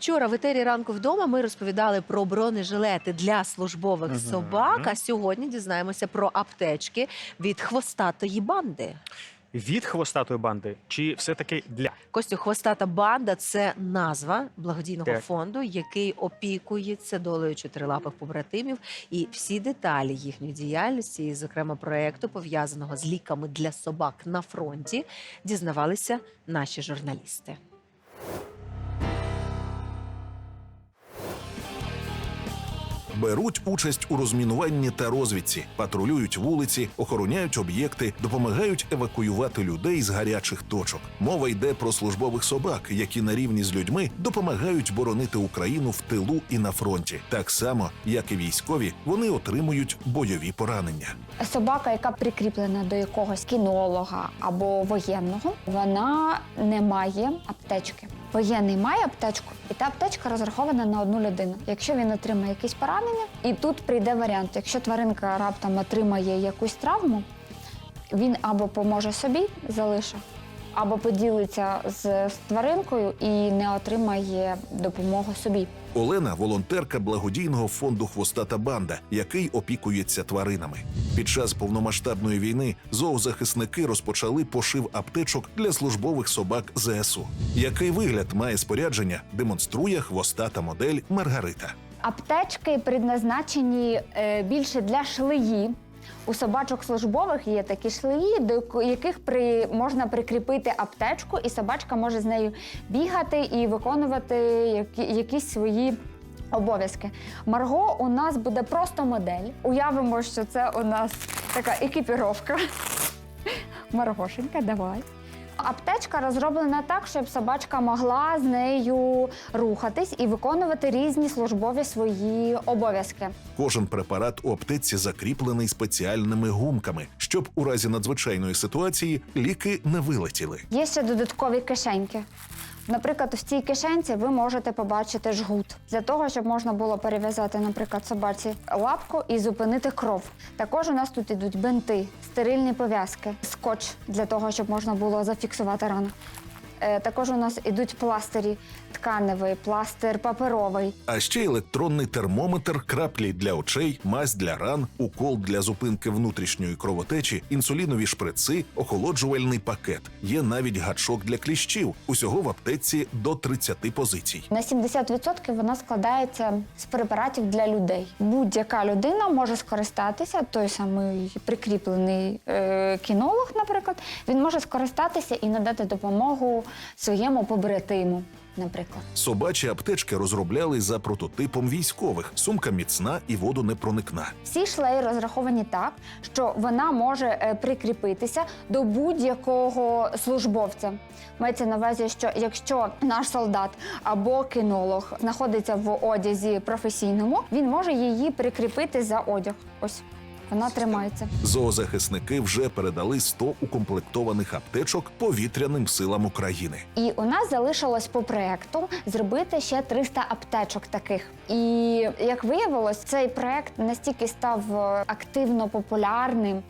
Вчора в етері ранку вдома ми розповідали про бронежилети для службових Мгм. собак. А сьогодні дізнаємося про аптечки від хвостатої банди. Від хвостатої банди чи все-таки для? Костю, хвостата банда це назва благодійного Так. фонду, який опікується долею чотирилапих побратимів. І всі деталі їхньої діяльності, і, зокрема проекту, пов'язаного з ліками для собак на фронті, дізнавалися наші журналісти. Беруть участь у розмінуванні та розвідці, патрулюють вулиці, охороняють об'єкти, допомагають евакуювати людей з гарячих точок. Мова йде про службових собак, які на рівні з людьми допомагають боронити Україну в тилу і на фронті. Так само, як і військові, вони отримують бойові поранення. Собака, яка прикріплена до якогось кінолога або воєнного, вона не має аптечки. Воєнний має аптечку, і та аптечка розрахована на одну людину. Якщо він отримає якісь поранення, і тут прийде варіант: якщо тваринка раптом отримає якусь травму, він або поможе собі, залишив, або поділиться з, тваринкою і не отримає допомогу собі. Олена волонтерка благодійного фонду Хвостата банда, який опікується тваринами. Під час повномасштабної війни зоозахисники розпочали пошив аптечок для службових собак ЗСУ. Який вигляд має спорядження, демонструє хвостата модель Маргарита. Аптечки предназначені е, більше для шлеї. У собачок службових є такі шлеї, до яких при, можна прикріпити аптечку, і собачка може з нею бігати і виконувати які, якісь свої обов'язки. Марго у нас буде просто модель. Уявимо, що це у нас така екіпіровка. Маргошенька, давай. Аптечка розроблена так, щоб собачка могла з нею рухатись і виконувати різні службові свої обов'язки. Кожен препарат у аптеці закріплений спеціальними гумками, щоб у разі надзвичайної ситуації ліки не вилетіли. Є ще додаткові кишеньки. Наприклад, в цій кишенці ви можете побачити жгут для того, щоб можна було перев'язати, наприклад, собаці лапку і зупинити кров. Також у нас тут ідуть бинти, стерильні пов'язки, скотч для того, щоб можна було зафіксувати рану. Е, Також у нас ідуть пластирі тканевий, пластир паперовий. А ще електронний термометр, краплі для очей, мазь для ран, укол для зупинки внутрішньої кровотечі, інсулінові шприци, охолоджувальний пакет. Є навіть гачок для кліщів. Усього в аптеці до 30 позицій. На 70% вона складається з препаратів для людей. Будь-яка людина може скористатися, той самий прикріплений е, кінолог, наприклад, він може скористатися і надати допомогу своєму побратиму, наприклад. Собачі аптечки розробляли за прототипом військових. Сумка міцна і водонепроникна. Всі шлеї розраховані так, що вона може е, прикріпитися до будь-якого службовця. Мається на увазі, що якщо наш солдат або кінолог знаходиться в одязі професійному, він може її прикріпити за одяг. Ось вона тримається. Зоозахисники вже передали 100 укомплектованих аптечок повітряним силам України. І у нас залишилось по проекту зробити ще 300 аптечок таких. І як виявилось, цей проект настільки став е, активно популярним,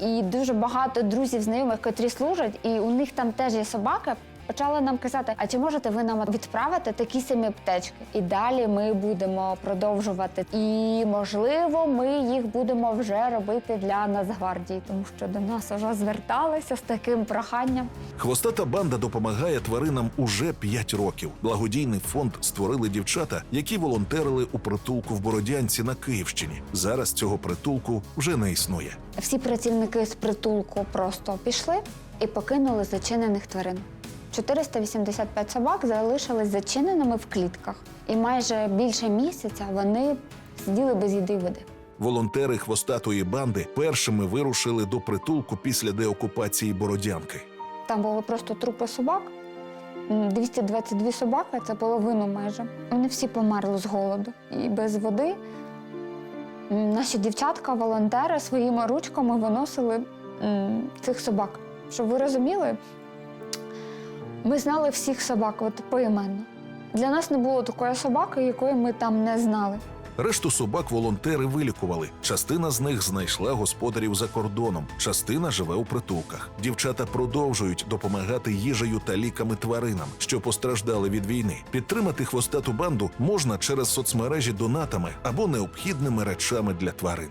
і дуже багато друзів, знайомих, котрі служать, і у них там теж є собаки. Почали нам казати, а чи можете ви нам відправити такі самі аптечки? І далі ми будемо продовжувати. І можливо, ми їх будемо вже робити для Нацгвардії, тому що до нас вже зверталися з таким проханням. Хвостата банда допомагає тваринам уже 5 років. Благодійний фонд створили дівчата, які волонтерили у притулку в Бородянці на Київщині. Зараз цього притулку вже не існує. Всі працівники з притулку просто пішли і покинули зачинених тварин. 485 собак залишились зачиненими в клітках, і майже більше місяця вони сиділи без їди води. Волонтери хвостатої банди першими вирушили до притулку після деокупації Бородянки. Там були просто трупи собак. М, 222 собаки це половину майже. Вони всі померли з голоду і без води. Наші дівчатка, волонтери своїми ручками виносили цих собак. Щоб ви розуміли, ми знали всіх собак от поіменно. Для нас не було такої собаки, якої ми там не знали. Решту собак волонтери вилікували. Частина з них знайшла господарів за кордоном, частина живе у притулках. Дівчата продовжують допомагати їжею та ліками тваринам, що постраждали від війни. Підтримати хвостату банду можна через соцмережі донатами або необхідними речами для тварин.